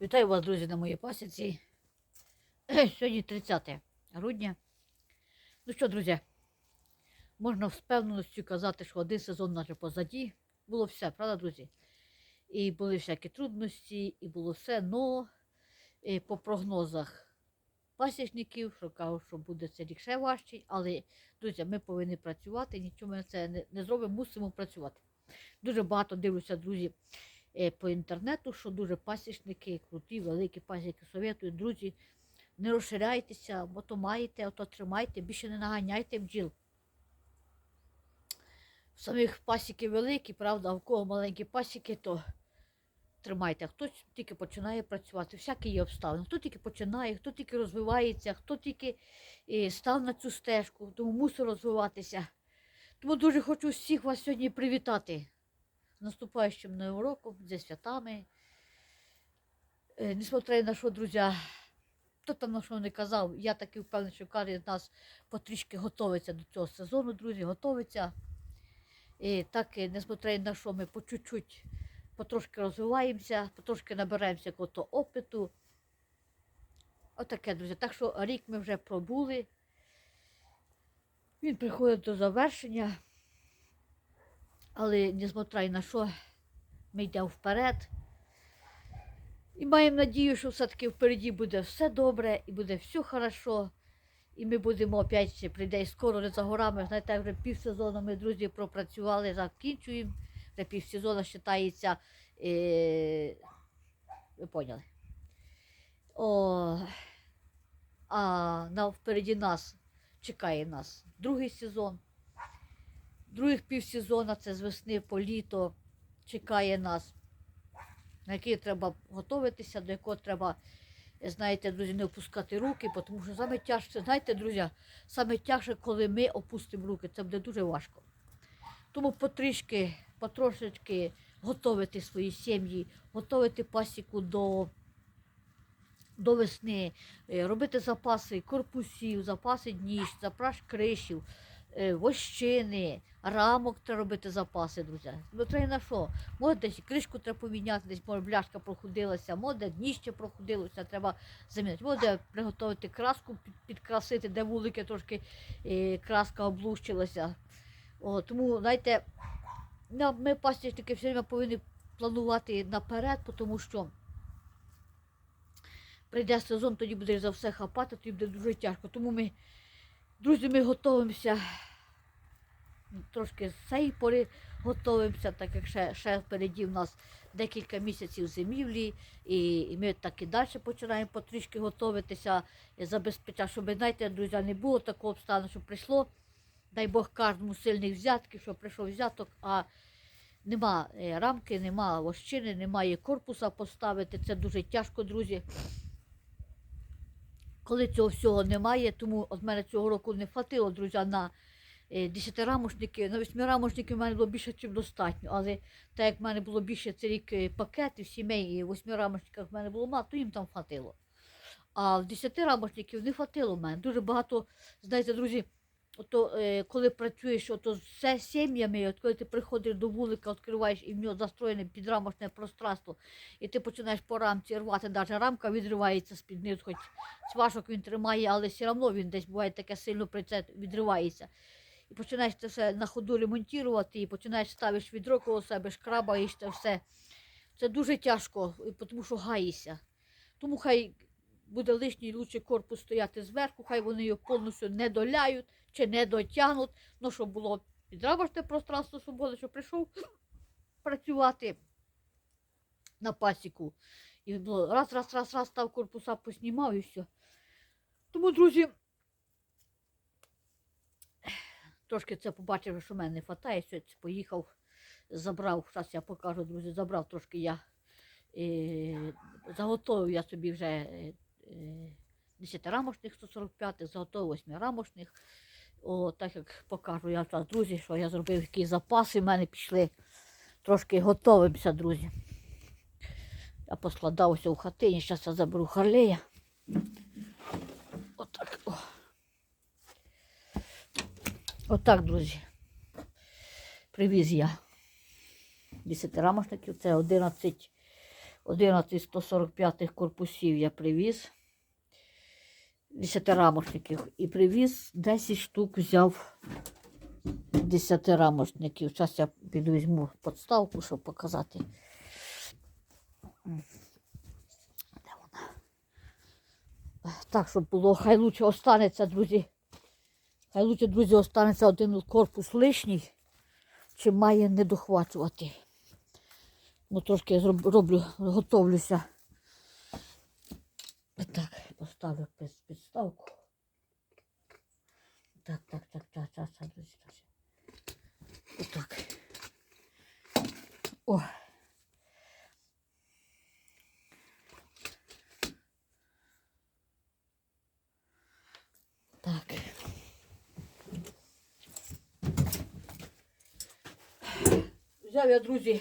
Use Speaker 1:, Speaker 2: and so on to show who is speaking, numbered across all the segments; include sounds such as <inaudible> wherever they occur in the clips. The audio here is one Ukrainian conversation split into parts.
Speaker 1: Вітаю вас, друзі, на моїй пасіці. Сьогодні 30 грудня. Ну що, друзі, можна з впевненістю казати, що один сезон наш позаді. Було все, правда, друзі? І були всякі трудності, і було все, но е, по прогнозах пасічників, що кажуть, що буде це рік ще важчий, але, друзі, ми повинні працювати, нічого ми це не, не зробимо, мусимо працювати. Дуже багато дивлюся, друзі, по інтернету, що дуже пасічники, круті, великі пасіки советують, друзі, не розширяйтеся, бо то маєте, ото тримайте, більше не наганяйте бджіл. Самих пасіки великі, правда, а в кого маленькі пасіки, то тримайте. А Хтось тільки починає працювати, всякі є обставини. Хто тільки починає, хто тільки розвивається, хто тільки е, став на цю стежку, тому мусить розвиватися. Тому дуже хочу всіх вас сьогодні привітати з наступаючим новим роком, зі святами. Е, Несмотря на що, друзі, хто там на що не казав, я таки впевнений, що кожен з нас потрішки готується до цього сезону, друзі, готується. І так, несмотря на що ми по чуть-чуть потрошки розвиваємося, потрошки набираємося якогось опиту. Отаке, друзі. Так що рік ми вже пробули. Він приходить до завершення. Але несмотря на що, ми йдемо вперед. І маємо надію, що все-таки впереді буде все добре і буде все хорошо. І ми будемо опять прийде скоро не за горами. Знаєте, вже півсезону ми, друзі, пропрацювали, закінчуємо. Вже півсезону вважається. Е... Ви поняли. О, а на, впереді нас чекає нас другий сезон. Других півсезона це з весни по літо чекає нас, на який треба готуватися, до якого треба, знаєте, друзі, не опускати руки, тому що саме тяжче, знаєте, друзі, саме тяжче, коли ми опустимо руки, це буде дуже важко. Тому потрішки, потрошечки готувати свої сім'ї, готувати пасіку до, до весни, е, робити запаси корпусів, запаси дніж, запас кришів, вощини, рамок треба робити запаси, друзі. Ну, треба на що? Може десь кришку треба поміняти, десь може бляшка проходилася, може дніще проходилося, треба замінити. Може приготувати краску, підкрасити, де вулики трошки е, краска облущилася. О, тому, знаєте, ми пасічники все время повинні планувати наперед, тому що прийде сезон, тоді буде за все хапати, тоді буде дуже тяжко. Тому ми, друзі, ми готуємося трошки цієї пори готуємося, так як ще, ще впереді в нас декілька місяців зимівлі, і, і ми так і далі починаємо потрішки готуватися, забезпечати, щоб, знаєте, друзі, не було такого обставину, що прийшло, дай Бог кожному сильних взятків, що прийшов взяток, а нема е, рамки, нема вощини, немає корпуса поставити. Це дуже тяжко, друзі. Коли цього всього немає, тому от мене цього року не хватило, друзі, на е, десятирамошники, на восьмирамошники в мене було більше, ніж достатньо. Але так як в мене було більше цей рік е, пакетів, сімей, і в восьмирамошниках в мене було мало, то їм там хватило. А в десятирамошників не хватило в мене. Дуже багато, знаєте, друзі, ото, е, коли працюєш ото з сім'ями, от коли ти приходиш до вулика, відкриваєш і в нього застроєне підрамошне пространство, і ти починаєш по рамці рвати, навіть рамка відривається з-під низу, хоч свашок він тримає, але все одно він десь буває таке сильно при це відривається. І починаєш це все на ходу ремонтувати, і починаєш ставиш відро коло себе, шкрабаєш це все. Це дуже тяжко, тому що гаїшся. Тому хай буде лишній лучший корпус стояти зверху, хай вони його повністю не доляють чи не дотягнуть, ну щоб було підрабашне пространство свободи, щоб прийшов <clears throat> працювати на пасіку. І було раз, раз, раз, раз став корпуса, поснімав і все. Тому, друзі, трошки це побачив, що в мене не вистачає, сьогодні поїхав, забрав, зараз я покажу, друзі, забрав трошки я, е, заготовив я собі вже е, е, 10-рамошних 145, заготовив 8-рамошних. О, так як покажу я зараз, друзі, що я зробив які запаси, в мене пішли трошки готовимося, друзі. Я поскладався у хатині, зараз я заберу Харлея. Отак. О. Отак, друзі. Привіз я 10 рамошників, це 11, 11 145 корпусів я привіз. Десятирамошників. І привіз 10 штук взяв десятирамошників. Зараз я піду візьму подставку, щоб показати. Де вона? Так, щоб було, хай лучше останеться, друзі. Хай лучше, друзі, останеться один корпус лишній, чим має не дохвачувати. Ну, трошки я роблю, готовлюся. Так, поставлю під підставку. Так, так, так, так, так, так, друзі. так. Отак. О. Так. Взяв я, друзі,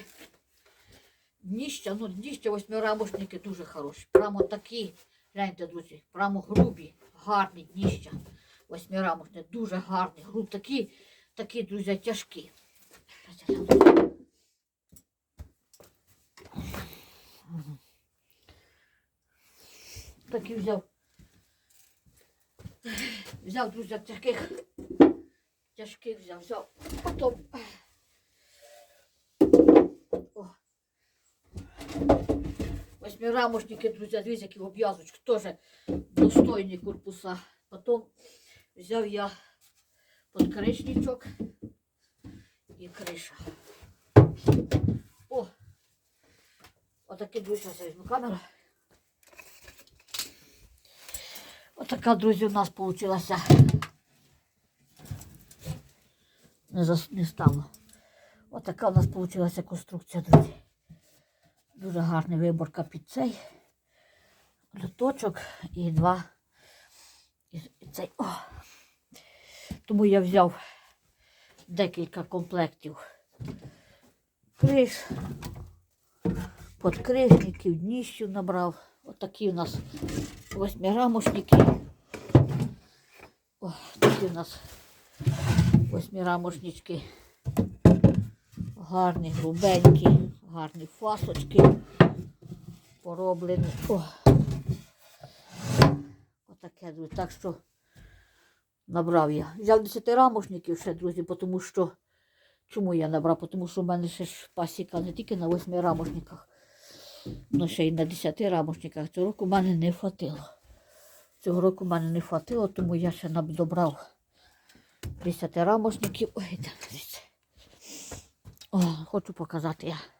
Speaker 1: дніща, ну дніща восьмирамошники дуже хороші. Прямо такі, гляньте, друзі, прямо грубі, гарні дніща. Восьмирамошні, дуже гарні, грубі, такі, такі, друзі, тяжкі. Такі взяв. Взяв, друзі, тяжких. Тяжких взяв, взяв. Потім. Восьмирамошники, друзі, дивіться, які обв'язочки, теж достойні корпуса. Потім взяв я подкришничок і криша. О! Отакі, друзі, візьму камеру. Отака, друзі, у нас вийшла. Не, зас... не стало. Отака у нас вийшла конструкція, друзі. Дуже гарний виборка під цей. Люточок і два. І цей. О. Тому я взяв декілька комплектів криш, подкришників, дніщів набрав. Отакі у нас восьмирамошники. О, такі у нас восьмирамошнички. Гарні, грубенькі, гарні фасочки пороблені. О. Отаке, друзі. Так що набрав я. Взяв 10 рамошників ще, друзі, тому що. Чому я набрав? Тому що в мене ще ж пасіка не тільки на 8 рамошниках, але ще й на 10 рамошниках. Цього року в мене не хватило. Цього року в мене не хватило, тому я ще добрав 10 рамошників. Ой, дивіться. О, хочу показати я. Е,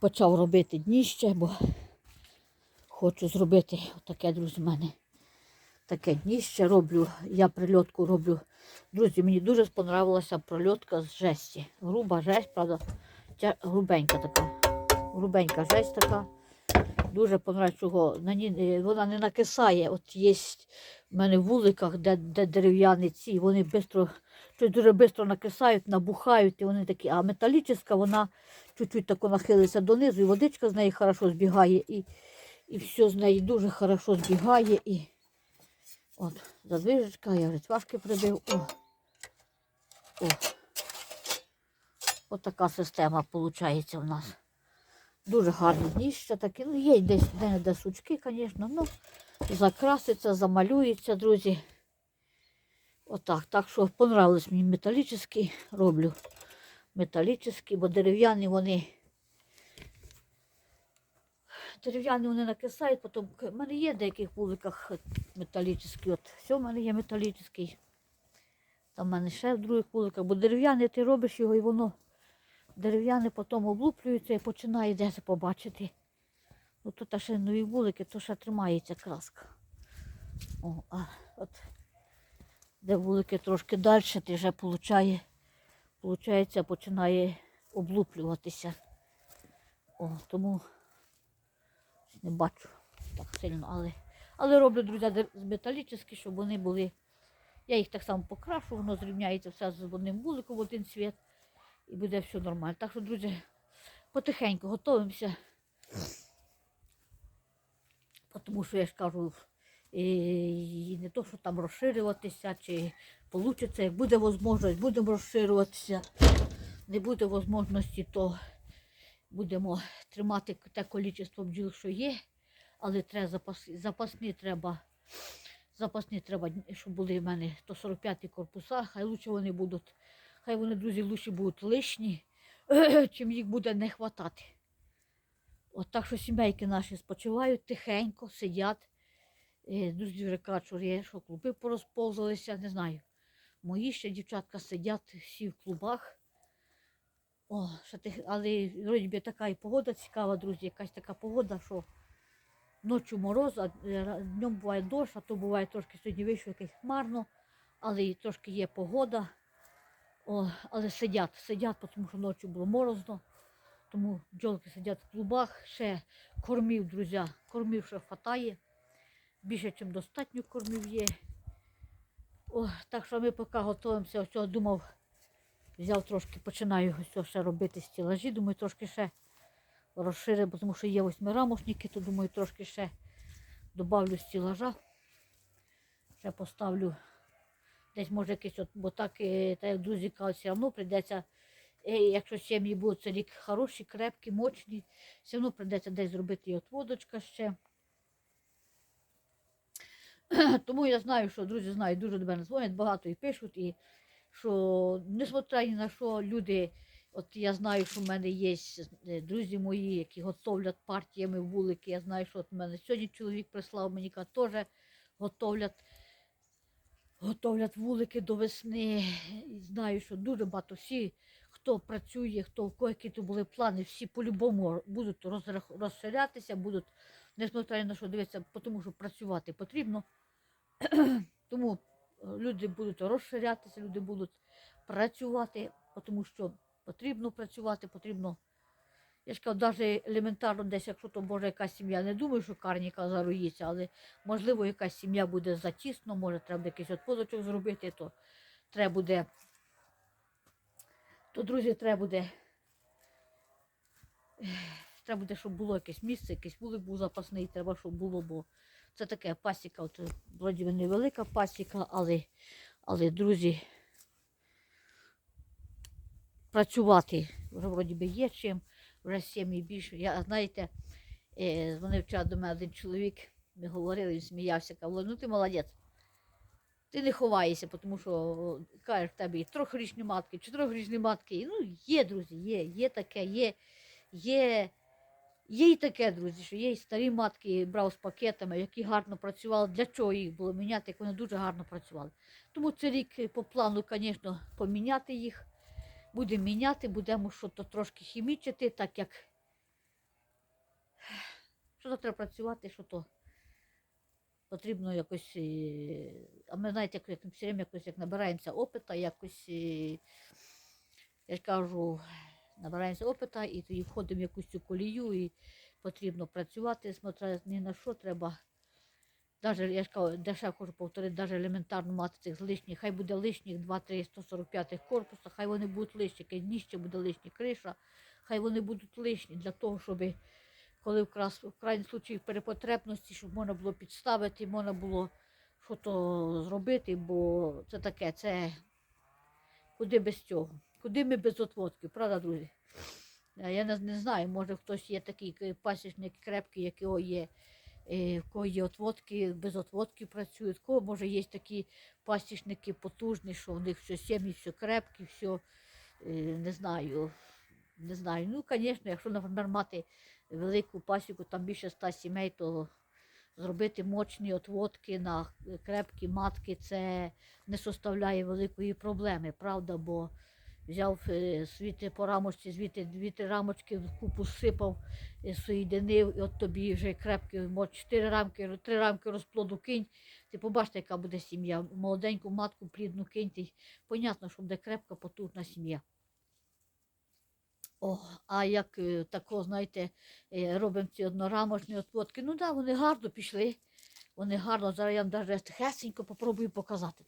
Speaker 1: Почав робити дніще, бо хочу зробити таке, друзі, в мене. Таке дніще роблю. Я прильотку роблю. Друзі, мені дуже сподобалася прольотка з жесті. Груба жесть, правда, грубенька така. Грубенька жесть така. Дуже понравилось, е, вона не накисає. От є в мене в вуликах, де, де дерев'яні ці, вони бистро, щось дуже швидко накисають, набухають, і вони такі. А металічна, вона чуть-чуть тако нахилиться донизу, і водичка з неї хорошо збігає, і, і все з неї дуже хорошо збігає. І... От, задвижечка, я речвашки прибив. О. О. От така система виходить у нас. Дуже гарні дніща такі. Ну, є десь де, де сучки, звісно, ну, закраситься, замалюється, друзі. Отак. Так що понравились мені металічні, роблю металічні, бо дерев'яні вони. Дерев'яні вони накисають, потім в мене є в деяких вуликах металічні. От все в мене є металічний. Там в мене ще в других вуликах, бо дерев'яний ти робиш його і воно дерев'яне потім облуплюється і починає десь побачити. Ну тут ще нові вулики, то ще тримається краска. О, а от де вулики трошки далі, ти вже получає, получається, починає облуплюватися. О, тому не бачу так сильно, але, але роблю, друзі, металічні, щоб вони були. Я їх так само покрашу, воно зрівняється все з одним вуликом один цвіт і буде все нормально. Так що, друзі, потихеньку готуємося. Тому що я ж кажу, і не то, що там розширюватися, чи вийде, як буде можливість, будемо розширюватися. Не буде можливості, то будемо тримати те кількість бджіл, що є, але треба запас, запасні треба. Запасні треба, щоб були в мене 145 корпуса, хай лучше вони будуть, хай вони, друзі, лучше будуть лишні, <clears throat> чим їх буде не хватати. От так що сімейки наші спочивають тихенько, сидять. Е, вже кажуть, що клуби порозповзалися, не знаю. Мої ще дівчатка сидять всі в клубах. О, що ти, але вроді би така і погода цікава, друзі, якась така погода, що ночі мороз, а е, днем буває дощ, а то буває трошки сьогодні вийшло якесь хмарно, але трошки є погода. О, але сидять, сидять, тому що ночі було морозно. Тому бджолки сидять в клубах, ще кормів, друзі, кормів ще хватає. Більше, ніж достатньо кормів є. О, так що ми поки готуємося, ось цього думав, взяв трошки, починаю ось ще робити стілажі, думаю, трошки ще розширю, бо тому що є восьмирамошники, то думаю, трошки ще добавлю стілажа. Ще поставлю десь може якийсь, от, бо так, е, та як друзі кажуть, все одно прийдеться, е, якщо сім'ї будуть рік хороші, крепкі, мощні, все одно прийдеться десь зробити і отводочка ще. <clears throat> Тому я знаю, що друзі знають, дуже до мене дзвонять, багато і пишуть, і що, несмотря ні на що, люди, от я знаю, що в мене є е, друзі мої, які готовлять партіями вулики. Я знаю, що от в мене сьогодні чоловік прислав мені, каже, теж готовлять, готовлять вулики до весни. І знаю, що дуже багато всі, хто працює, хто в кого то були плани, всі по-любому будуть розширятися, будуть, несмотря на що дивитися, тому що працювати потрібно. <clears throat> Тому е, люди будуть розширятися, люди будуть працювати, тому що потрібно працювати, потрібно. Я ж кажу, навіть елементарно десь, якщо то може якась сім'я, не думаю, що карніка заруїться, але можливо якась сім'я буде затісно, може треба якийсь отподочок зробити, то треба буде, то, друзі, треба буде, треба буде, щоб було якесь місце, якийсь вулик був запасний, треба, щоб було, бо це таке пасіка, от, вроді би невелика пасіка, але, але друзі, працювати вроді би є чим, вже сім'ї більше. Я, знаєте, е, дзвонив вчора до мене один чоловік, ми говорили, він сміявся, каже, ну ти молодець. Ти не ховаєшся, тому що кажеш, в тебе і трьохрічні матки, чотирьохрічні матки. Ну, є, друзі, є, є таке, є, є, є і таке, друзі, що є і старі матки, брав з пакетами, які гарно працювали. Для чого їх було міняти, як вони дуже гарно працювали. Тому цей рік е, по плану, звісно, поміняти їх. Будемо міняти, будемо щось трошки хімічити, так як що треба працювати, що то потрібно якось. е, А ми знаєте, як, все время якось як набираємося опита, якось, е, я кажу, набираємося опита і тоді входимо в якусь цю колію і потрібно працювати, смотря ні на що треба. Даже, я ж кажу, дешев хочу повторити, навіть елементарно мати цих лишніх, хай буде лишніх 2-3 145 корпуса, хай вони будуть лишні, якесь дніще буде лишні криша, хай вони будуть лишні для того, щоб коли в, в крайній случаї перепотребності, щоб можна було підставити, можна було що то зробити, бо це таке, це куди без цього, куди ми без отводків, правда, друзі? Е, Я не, знаю, може хтось є такий е, пасічник крепкий, якого є, е, в кого є отводки, без отводки працюють, кого може є такі пасічники потужні, що в них все сім'ї, все крепкі, все не знаю. Не знаю. Ну, звісно, якщо, наприклад, мати велику пасіку, там більше ста сімей, то зробити мощні отводки на крепкі матки, це не составляє великої проблеми, правда? Бо взяв е, звідти по рамочці, звідти дві-три рамочки в купу сипав, е, соєдинив, і от тобі вже крепкі, може, чотири рамки, три рамки розплоду кинь. Ти побачите, яка буде сім'я. Молоденьку матку плідну киньте. й Понятно, що буде крепка, потужна сім'я. О, а як е, тако, знаєте, робимо ці однорамочні отводки, ну так, да, вони гарно пішли. Вони гарно, зараз я навіть хесенько попробую показати.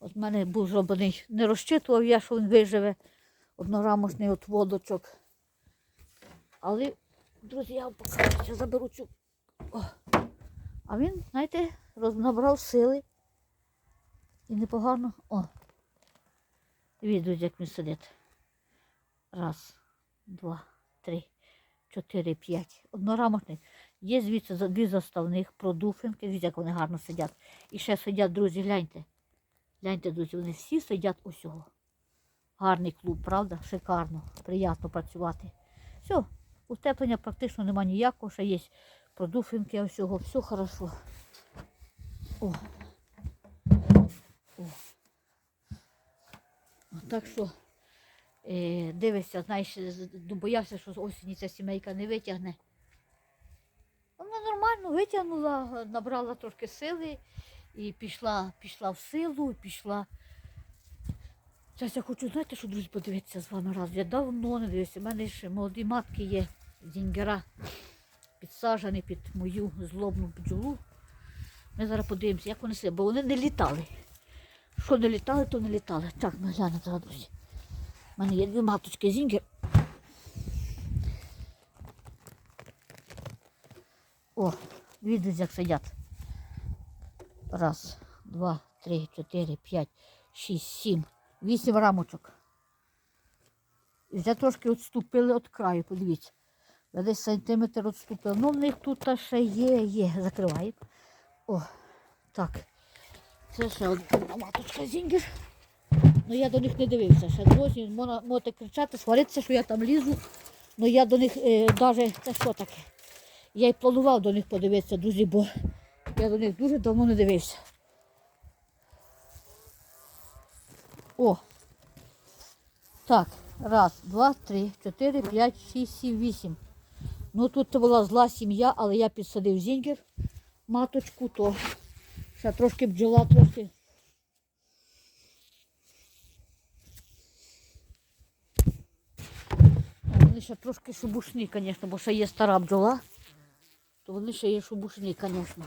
Speaker 1: От в мене був зроблений, не розчитував я, що він виживе, однорамочний отводочок. Але, друзі, я вам покажу, я заберу цю. О. А він, знаєте, роз- набрав сили. І непогано. О. Дивіться, як він сидить. Раз, два, три, чотири, п'ять. Однорамочних. Є звідси дві заставних продуфинки, дивіться, як вони гарно сидять. І ще сидять, друзі, гляньте. Гляньте, друзі, вони всі сидять усього. Гарний клуб, правда? Шикарно, приємно працювати. Все, утеплення практично немає ніякого, ще є продуфинки, всього, все хорошо. О. О. Так що е, дивишся, знаєш, боявся, що з осені ця сімейка не витягне. Вона нормально витягнула, набрала трошки сили і пішла, пішла в силу, пішла. Зараз я хочу, знаєте, що, друзі, подивитися з вами раз. Я давно не дивився. У мене ще молоді матки є, зінгера, підсаджені під мою злобну бджолу. Ми зараз подивимося, як вони себе, бо вони не літали. Що не літали, то не літали. Так, ми глянемо зараз, друзі. У мене є дві маточки зінгер. О, друзі, як сидять. Раз, два, три, чотири, п'ять, шість, сім, вісім рамочок. І вже трошки відступили від краю, подивіться. Я Десь сантиметр відступили. Ну, в них тут ще є, є. Закриваємо. О, так. Це ще одна маточка зінгер. Ну я до них не дивився. Ще можна, можете кричати, сваритися, що я там лізу. Ну я до них е, навіть, це що таке? Я й планував до них подивитися, друзі, бо я до них дуже давно не дивився. О. Так, раз, два, три, чотири, п'ять, шість, сім, вісім. Ну тут була зла сім'я, але я підсадив зінгер, маточку, то ще трошки бджола, трошки. Вони ще трошки шубушні, звісно, бо ще є стара бджола, то вони ще є шубушні, звісно.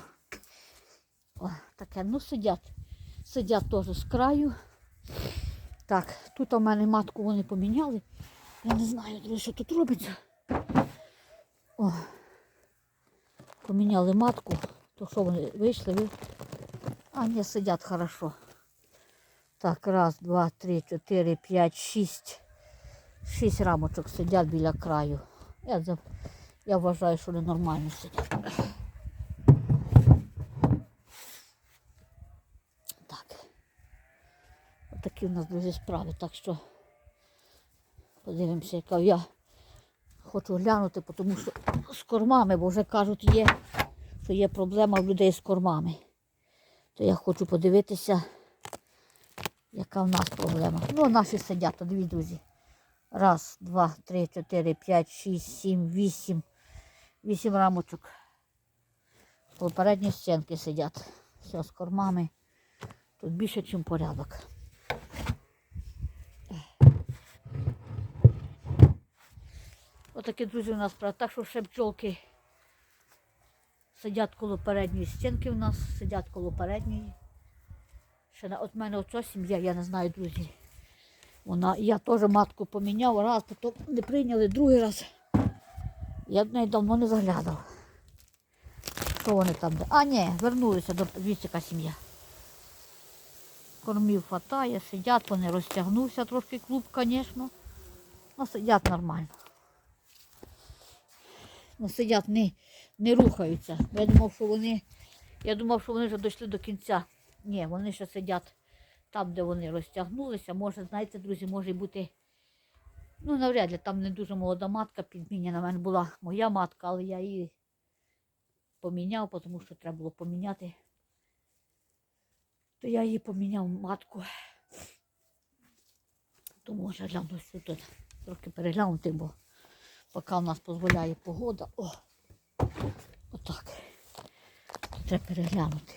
Speaker 1: О, таке, ну сидять. Сидять теж з краю. Так, тут у мене матку вони поміняли. Я не знаю, що тут робиться. О, поміняли матку, то що вони вийшли, ви. А, ні, сидять хорошо. Так, раз, два, три, чотири, п'ять, шість. Шість рамочок сидять біля краю. Я, я вважаю, що вони нормально сидять. Так. Отакі в нас, друзі, справи. Так що подивимося, яка я хочу глянути, тому що з кормами, бо вже кажуть, є, що є проблема в людей з кормами. То я хочу подивитися, яка в нас проблема. Ну, наші сидять, то дві друзі. Раз, два, три, чотири, п'ять, шість, сім, вісім. Вісім рамочок. Попередні стінки сидять. Все з кормами. Тут більше, ніж порядок. Отакі, друзі, у нас справа. Так що ще бджолки сидять коло передньої стінки у нас, сидять коло передньої. Ще на, от мене оця сім'я, я не знаю, друзі. Вона, я теж матку поміняв раз, потім не прийняли другий раз. Я до неї давно не заглядав. Що вони там? А, ні, вернулися до вісіка сім'я. Кормів хватає, сидять, вони розтягнувся трошки клуб, звісно. Ну, сидять нормально. Ну, сидять, не, не рухаються. Я думав, що вони. Я думав, що вони вже дійшли до кінця. Ні, вони ще сидять там, де вони розтягнулися. Може, знаєте, друзі, може бути. Ну, навряд ли, там не дуже молода матка підміняна. У мене була моя матка, але я її поміняв, тому що треба було поміняти. То я її поміняв матку. То може гляну тут трохи переглянути, бо поки у нас дозволяє погода. О, отак. Треба переглянути.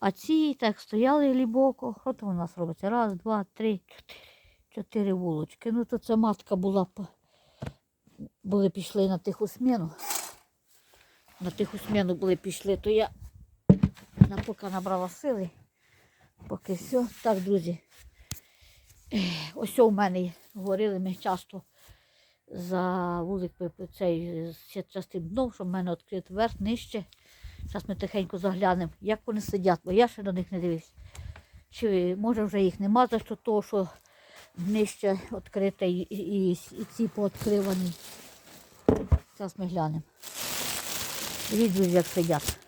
Speaker 1: А ці так стояли глибоко. Там у нас робиться? Раз, два, три, чотири. Чотири вулочки. Ну то це матка була. Були пішли на тиху сміну. На тиху сміну були пішли, то я на поки набрала сили. Поки все. Так, друзі. Ось у мене говорили ми часто за вулик цей частим дном, що в мене відкрит верх нижче. Зараз ми тихенько заглянемо, як вони сидять, бо я ще до них не дивлюсь. Чи може вже їх нема за що того, що нижче відкрите і, і, і ці пооткривані. Зараз ми глянемо. Дивіться, як сидять.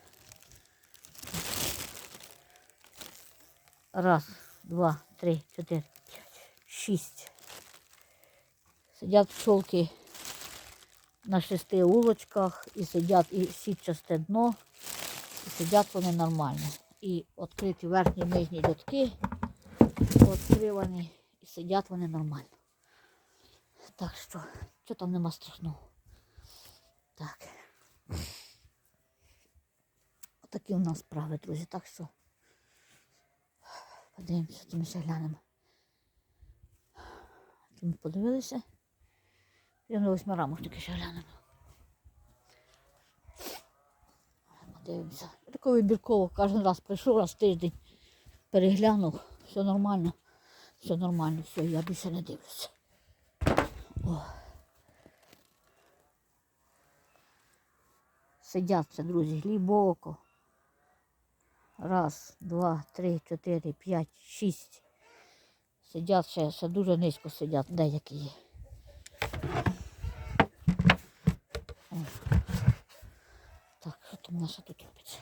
Speaker 1: Раз, два, три, чотири, шість. Сидять пчолки на шести улочках і сидять і сітчасте дно, і сидять вони нормально. І відкриті верхні нижні льотки, відкривані, і сидять вони нормально. Так що, що там нема страшного. Так. Отакі у нас справи, друзі. Так що подивимося, то ми ще глянемо. Ми подивилися. Я на восьми рамок тільки ще глянемо. Подивимося. Тако вибірково кожен раз прийшов раз тиждень, переглянув, все нормально, все нормально, все, я більше не дивлюся. О. Сидять це, друзі, глибоко. Раз, два, три, чотири, п'ять, шість. Сидять ще дуже низько сидять, деякі є. О. Так, що там наша тут робиться?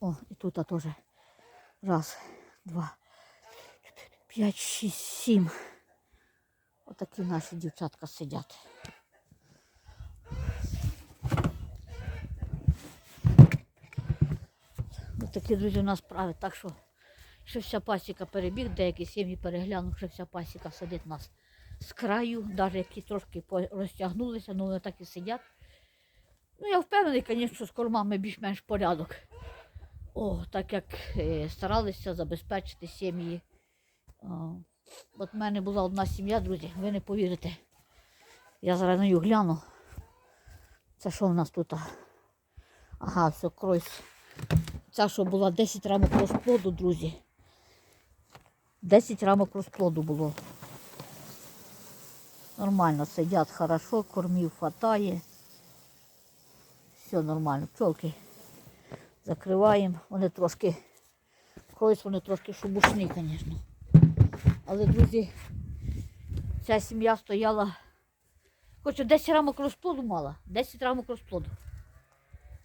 Speaker 1: О, і тут теж. Раз, два, п'ять, шість, сім. Отакі наші дівчатка сидять. Ось такі, друзі, у нас справи. Так що ще вся пасіка перебіг, деякі сім'ї переглянув, що вся пасіка сидить нас з краю, навіть які трошки розтягнулися, ну вони так і сидять. Ну, я впевнений, звісно, з кормами більш-менш порядок. О, так як е, старалися забезпечити сім'ї. О, От в мене була одна сім'я, друзі, ви не повірите. Я зараз на неї гляну. Це що в нас тут? Ага, все, кройс. Ця, що була 10 рамок розплоду, друзі. 10 рамок розплоду було. Нормально сидять хорошо, кормів хватає. Все нормально. Пчолки закриваємо. Вони трошки, кройс вони трошки шубушні, звісно. Але, друзі, ця сім'я стояла. Хоча 10 рамок розплоду мала. 10 рамок розплоду.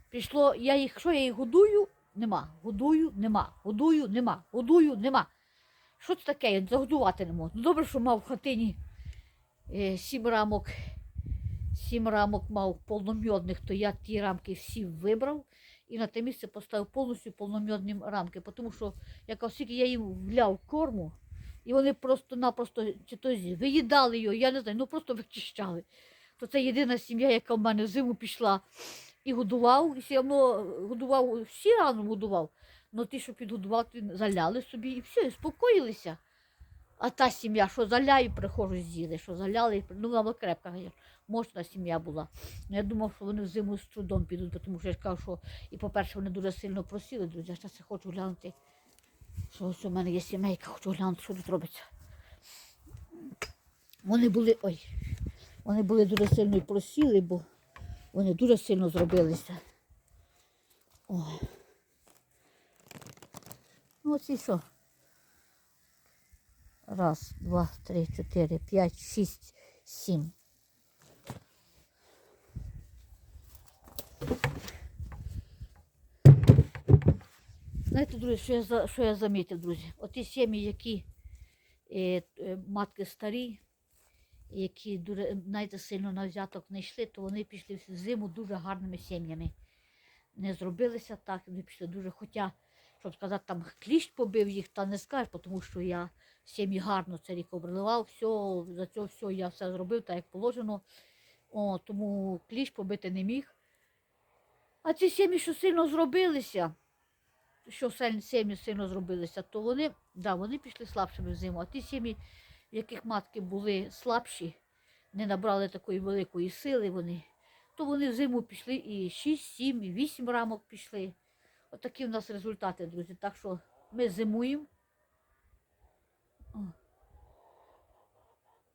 Speaker 1: Прийшло, я їх, що я їх годую? Нема. Годую, нема. Годую, нема. Годую, нема. Що це таке? Загодувати не можу. Ну, добре, що мав в хатині сім рамок. Сім рамок мав повномьодних, то я ті рамки всі вибрав і на те місце поставив повністю повномьодні рамки. Тому що як оскільки я їм вляв корму, і вони просто-напросто чи то виїдали його, я не знаю, ну просто вичищали. То це єдина сім'я, яка в мене зиму пішла і годував, і все одно годував, всі рано годував. але ті, що підгодував, заляли собі і все, і спокоїлися. А та сім'я, що заляю, приходжу з'їли, що заляли, і ну вона крепка, мощна сім'я була. Ну, я думав, що вони в зиму з трудом підуть, тому що я ж кажу, що і по-перше, вони дуже сильно просіли, друзі. Зараз я хочу глянути, що ось у мене є сімейка, хочу глянути, що тут робиться. Вони були, ой, вони були дуже сильно і просіли, бо вони дуже сильно зробилися. О. Ну, оці що? Раз, два, три, чотири, п'ять, шість, сім. Знаєте, друзі, що я, що я замітив, друзі? Оті сім'ї, які е, е, матки старі, які дуже, знаєте, сильно на взяток не йшли, то вони пішли в зиму дуже гарними сім'ями. Не зробилися так, вони пішли дуже, хоча, щоб сказати, там кліщ побив їх, та не скажеш, тому що я сім'ї гарно це рік обливав, все, за це все я все зробив так, як положено. О, тому кліщ побити не міг. А ці сім'ї, що сильно зробилися, що сім'ї сильно зробилися, то вони, да, вони пішли слабшими в зиму. А ті сім'ї, яких матки були слабші, не набрали такої великої сили вони, то вони в зиму пішли і 6, 7, і 8 рамок пішли. Отакі в нас результати, друзі. Так що ми зимуємо.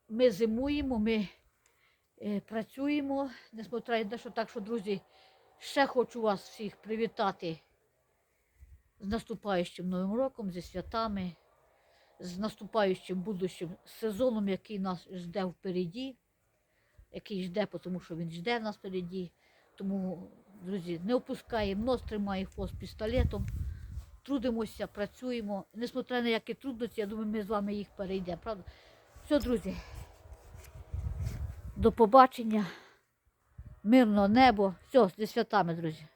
Speaker 1: Ми зимуємо, ми е, працюємо, несмотря на що так, що, друзі, ще хочу вас всіх привітати з наступаючим Новим роком, зі святами. з наступаючим будущим сезоном, який нас жде впереді, який жде, тому що він жде нас впереді. Тому, друзі, не опускаємо нос, тримаємо хвост пістолетом, трудимося, працюємо. Несмотря на які трудності, я думаю, ми з вами їх перейдемо, правда? Все, друзі. До побачення. Мирного небо. Все, зі святами, друзі.